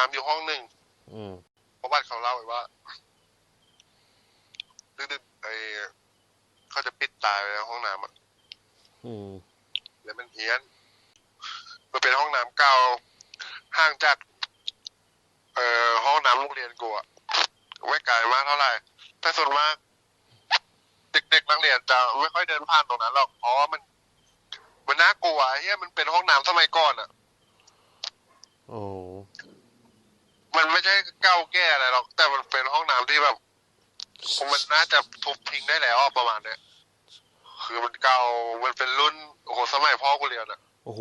น้ำอยู่ห้องหนึ่งอืมเพราะว่าเขาเล่าไว้ว่าดึกๆไอเขาจะปิดตายไว้ในห้องน้ำอะอืมแล้วมันเฮี้ยน มันเป็นห้องน้ำเก่าห่างจากเอ่อห้องน้ำโรงเรียนกูอะไม่ไกลมากเท่าไหร่แต่ส่วนมากเด็กๆนักเรียนจะไม่ค่อยเดินผ่านตรงนั้นหรอกเพราะว่ามัน มันน่ากลัวไอ้เฮียมันเป็นห้องน้ำสมัยก่อนอะโอ้ มันไม่ใช่เก่าแก่อะไรหรอก แต่มันเป็นห้องน้ำที่แบบมันน่าจะทุบทิ้งได้แล้วอะประมาณเนี้ยคือมันเก่ามันเป็นรุ่นโอ้โหสมัยพ่อกูเรียนอะโอ้โห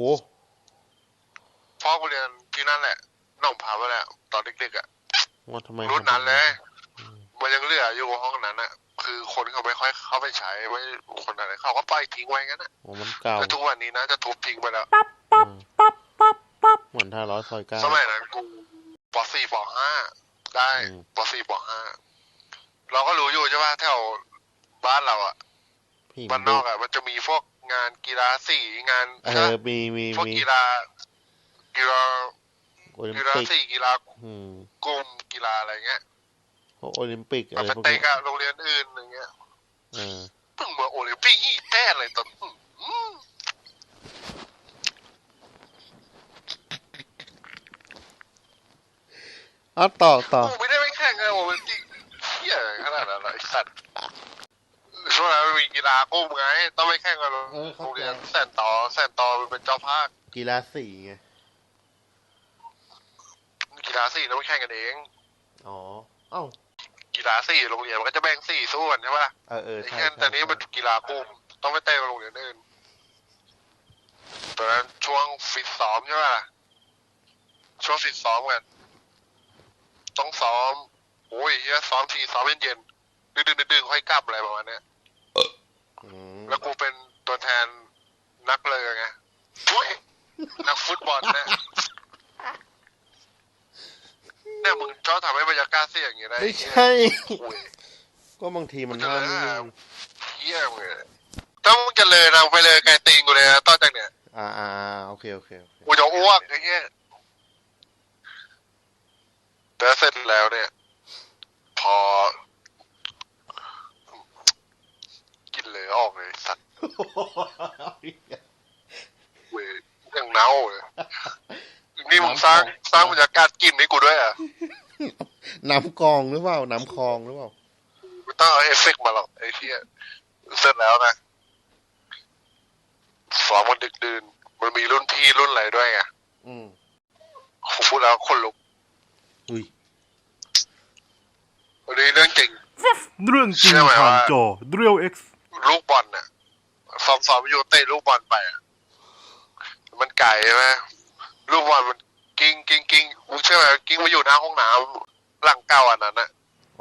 พ่อกูเรียนที่นั่นแหละหนองผาแหละตอนเด็กๆอะว่าทำไมรุ่นนั้นเลยอืมมันยังเหลืออยู่ห้องนั้นอะคือคนเขาไม่ค่อยเข้าไปใช้ไม่คนอะไรเขาก็ปล่อยทิ้งไว้งั้นอะโอ้มันเก่าแต่ทุกวันนี้นะจะทุบทิ้งไปแล้วอืมเหมือนท่าร้อยซอยเก้าสมัยนั้นกู ปสี่ปห้าได้อืมปสี่ปห้าเราก็รู้อยู่ใช่ป่ะแถวบ้านเราอะพี่บ้านนอกอะมันจะมีพวกงานกีฬาสีงานเออมีมีพวกมีกีฬากีฬาโอลิมกีฬาปิกสีกีฬาอืมกลุ่มกีฬาอะไรเงี้ยพวกโอลิมปิกอะเอาไรไปพวกเตะนี้กับโรงเรียนอื่นอย่างเงี้ย เออ เพิ่งมาโอลิมปิกอีกแท้เลยตอนอืม เอาต่อต่อกูไม่ได้ไปแข่งไงโอลิมปิกเฮียขนาดนั้นเหรอไอ้สัตว์ช่วงนั้นมันมีกีฬากลุ่มไง ต้องไปแข่งกับโรงเรียนแสนต่อแสนต่อมันเป็นเจ้าภาค กีฬาสีไงกีฬาสี่ต้องไปแข่งกันเอง อ๋อ เอ้า กีฬาสี่โรงเรียนมันก็จะแบ่งสี่ส่วนใช่ปะล่ะเออเออไอ้ใช่แค่ใช่แต่นี้มันใช่กีฬากลุ่มต้องไปเตะกับโรงเรียนอื่นตอนนั้นช่วงฟิตซ้อมใช่ปะล่ะช่วงฟิตซ้อมกัน ต้องซ้อมโอ้ยเฮียซ้อมทีซ้อมเย็นๆดึกๆดึกๆค่อยกลับอะไรประมาณเนี้ยอืมแล้วกูเป็นตัวแทนนักเลยไงทุยนักฟุตบอลเนี่ยเนี่ยมึงชอบทำให้บรรยากาศเสียอย่างงี้ได้ไม่เหี้ยใช่โอ้ยก็บางทีมันจะห้ามเลยไม่อะได้เฮี้ยมึงเลยถ้ามึงจะเลยเราไปเลยไกลตีนกูเลยนะต่อจากเนี่ยอ่าอ่าอ่าโอเคโอเคโอเคกูจะอ้วกไอ้เงี้ย แต่เสร็จแล้วเนี่ย พอ กินเลยออกเลยสัตว์เว้ยยังเน่าเลยนี่มึงสร้างสร้างบรรยากาศกินให้กูด้วยอะน้ำกองหรือเปล่า น้ำคลองหรือเปล่าไม่ต้องเอาเอฟเฟกต์มาหรอกไอ้ที่เสร็จแล้วนะสองมันดึกดื่นมันมีรุ่นพี่รุ่นอะไรด้วยไงอืมผมพูดแล้วคนลุก อุ้ยวันนี้เรื่องจริง เรื่องจริงเชื่อไหมผ่านว่า จอ Real X ลูกบอลน่ะซ้อมซ้อมอยู่เตะลูกบอลไปอะมันไก่ใช่ไหมลูกบอลมันกิ้งกิ้งกิ้งมึงเชื่อไหมกิ้งมาอยู่หน้าห้องน้ำหลังเก่าอันนั้นน่ะ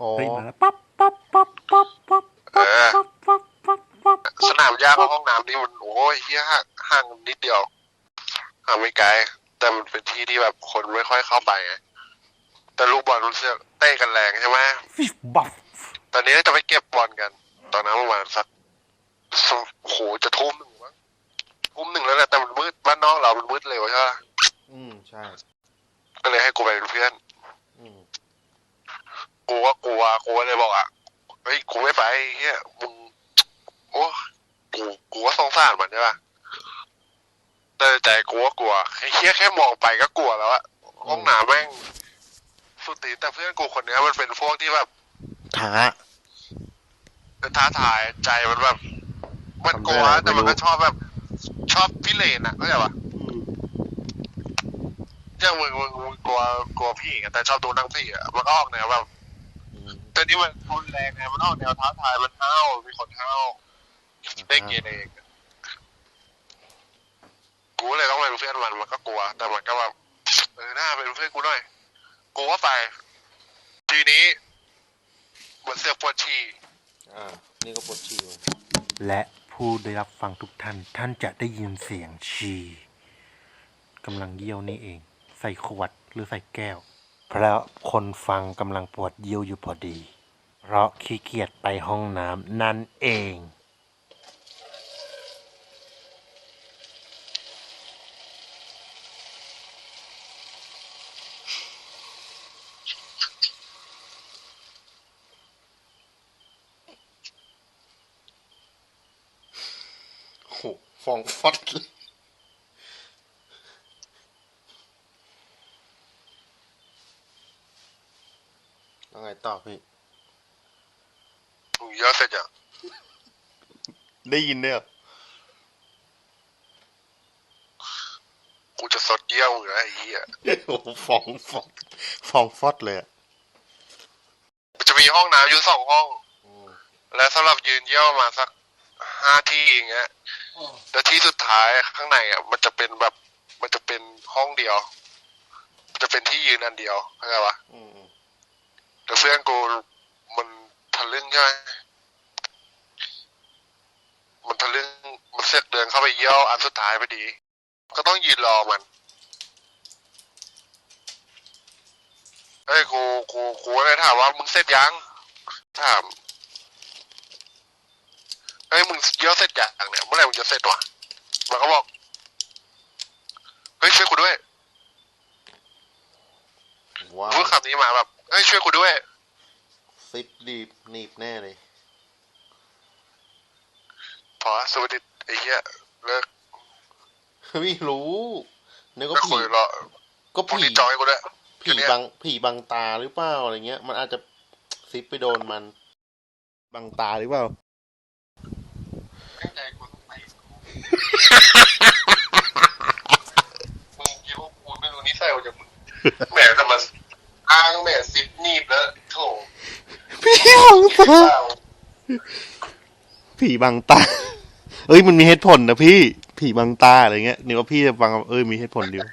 อ๋อ เฮ้ยมาแล้วปั๊บปั๊บปั๊บปั๊บปั๊บเออปั๊บปั๊บปั๊บปั๊บสนามหญ้ากับห้องน้ำนี่มันโอ้ยเฮียห่างห่างนิดเดียวห่างไม่ไกลแต่มันเป็นที่ที่แบบคนไม่ค่อยเข้าไปไง แต่ลูกบอลมันเสียเตะกันแรงใช่ไหมฟิชบัฟตอนนี้จะไปเก็บบอลกัน ตอนนั้นประมาณสักสโอ้โหจะทุ่มหนึ่งมั้งทุ่มหนึ่งแล้วแหละแต่มันมืดบ้านนอกเรามันมืดเร็วใช่ไหมอืมใช่ ก็เลยให้กูไปเป็นเพื่อนอืมกูก็กลัวกูก็เลยบอกอะเฮ้ยกูไม่ไปเฮียมึงโอ้กูกูก็สงสารมันใช่ปะแต่ในใจกูก็กลัวไอ้เฮียแค่มองไปก็กลัวแล้วอะห้องน้ำแม่ง สุดตีนแต่เพื่อนกูคนเนี้ยมันเป็นพวกที่แบบท้าเป็นท้าทายใจมันแบบมันกลัวทำได้อะไรแต่มันไม่รู้ก็ชอบแบบ ชอบพิเรนอะเข้าใจปะอืมอย่างมึงมึงมึงกลัวกลัวพี่อะแต่ชอบดูหนังพี่อะมันก็ออกแนวแบบอืมแต่นี่มันรุนแรงไงมันออกแนวท้าทายมันห้าวมีคนห้าวได้เกเรเองกูเลยต้องเป็นเพื่อนมันมันก็กลัว แต่มันก็แบบเออหน้าเป็นเพื่อนกูหน่อย กูก็ไป ทีนี้มันเสือกปวดฉี่อ่า นี่ก็ปวดฉี่ว่ะและผู้ได้รับฟังทุกท่าน ท่านจะได้ยินเสียงชีกำลังเยี่ยวนี่เอง ใส่ขวดหรือใส่แก้ว เพราะคนฟังกำลังปวดเยี่ยวอยู่พอดี เพราะขี้เกียจไปห้องน้ำนั่นเอง เองฟอดเลยแล้วไงต่อพี่มึงเยอะเสร็จยังได้ยินเนี่ยเหรอกูจะสดเยี่ยวมึงนะไอ้เหี้ยโอ้โหฟองฟอดฟองฟอดเลยอะมันจะมีห้องน้ำอยู่สองห้อง และสำหรับยืนเยี่ยวประมาณสักห้าที่อย่างเงี้ย แล้วที่สุดท้ายข้างในอะมันจะเป็นแบบมันจะเป็นห้องเดียว มันจะเป็นที่ยืนอันเดียวเข้าใจปะอืมอืมแต่เพื่อนกูมันทะลึ่งใช่ไหมมันทะลึ่งมันเสอกเดินเข้าไปเยี่ยวอันสุดท้ายพอดี ก็ต้องยืนรอมันเอ้ยกูกูกูเลยถามว่ามึงเสร็จยังถาม เฮ้ยมึงเยี่ยวเสร็จยังเนี่ยเมื่อไหร่มึงจะเสร็จวะมันก็บอกเฮ้ยช่วยกูด้วยว้าวพูดคำนี้มาแบบเฮ้ยช่วยกูด้วยซิปดีบหนีบแน่เลย พอสวัสดีไอ้เหี้ยเลิกไม่รู้นึกว่าไม่ผีคุยหรอกก็พรุ่งผีนี้จอยกูด้วยผีบังผีบังตาหรือเปล่าอะไรเงี้ย มันอาจจะซิปไปโดนมัน บังตาหรือเปล่า ใจกูต้องไปมึงคิดว่ากูไม่รู้นิสัยว่าจะมึงแหมแต่มันอ้างแหมซิปหนีบแล้วโถ ผีบังตา เปล่า ผีบังตา เอ้ยมันมีเหตุผลนะพี่ ผีบังตาอะไรเงี้ยนี่ว่าพี่จะฟังเอ้ยมีเหตุผลเดียว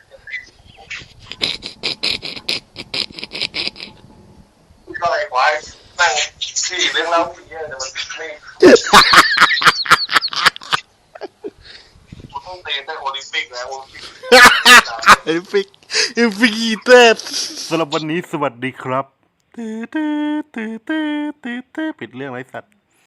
ก็อะไรวะนั่งสี่เรื่องเล่าผีเยอะแต่มันไม่กูต้องเตะแต่โอลิมปิกแล้วโอลิมปิกเอฟิกเอฟิกเตสสำหรับวันนี้สวัสดีครับ ตื้อตื้อตื้อตื้อตื้อตื้อปิดเรื่องไรสัตว์